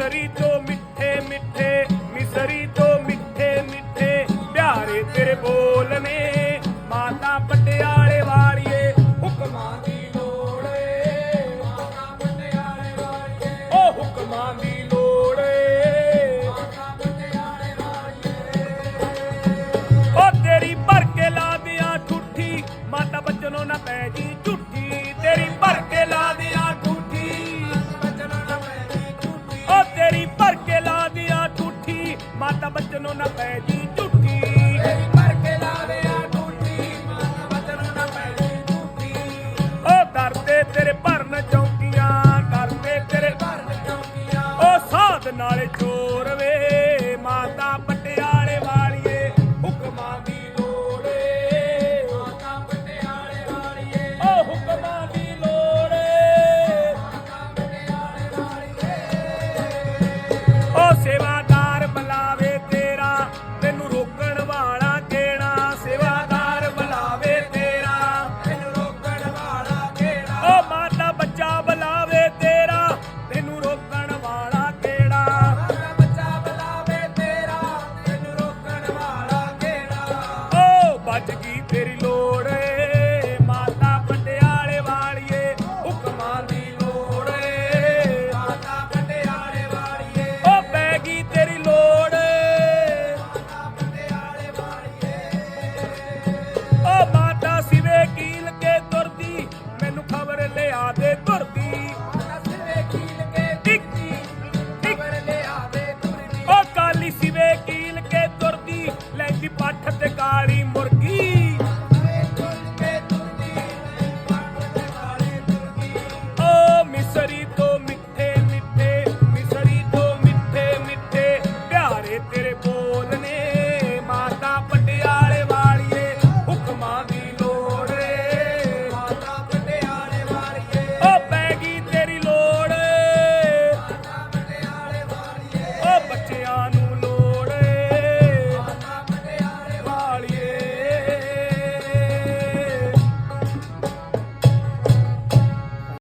मिसरी तो मिठे मिठे मिसरी तो मिठे मिठे प्यारे तेरे बोल ਨਾ ਪੈ ਜੀ ਝੂਠੀ ਮੇਰੀ ਕਰਕੇ ਲਾਵੇ ਆ ਟੂਟੀ, ਮਨ ਵਚਨ ਨਾ ਪੈ ਜੀ ਝੂਠੀ ਓ ਕਰਦੇ ਤੇਰੇ ਭਰਨ ਚੌਂਕੀਆਂ ਕਰਦੇ ਤੇਰੇ ਭਰਨ ਚੌਂਕੀਆਂ। ਓ ਸਾਧ ਨਾਲੇ ਚੋਰ ਵੇ ਤੇ ਕਾਲੀ ਮੁਰਗੀ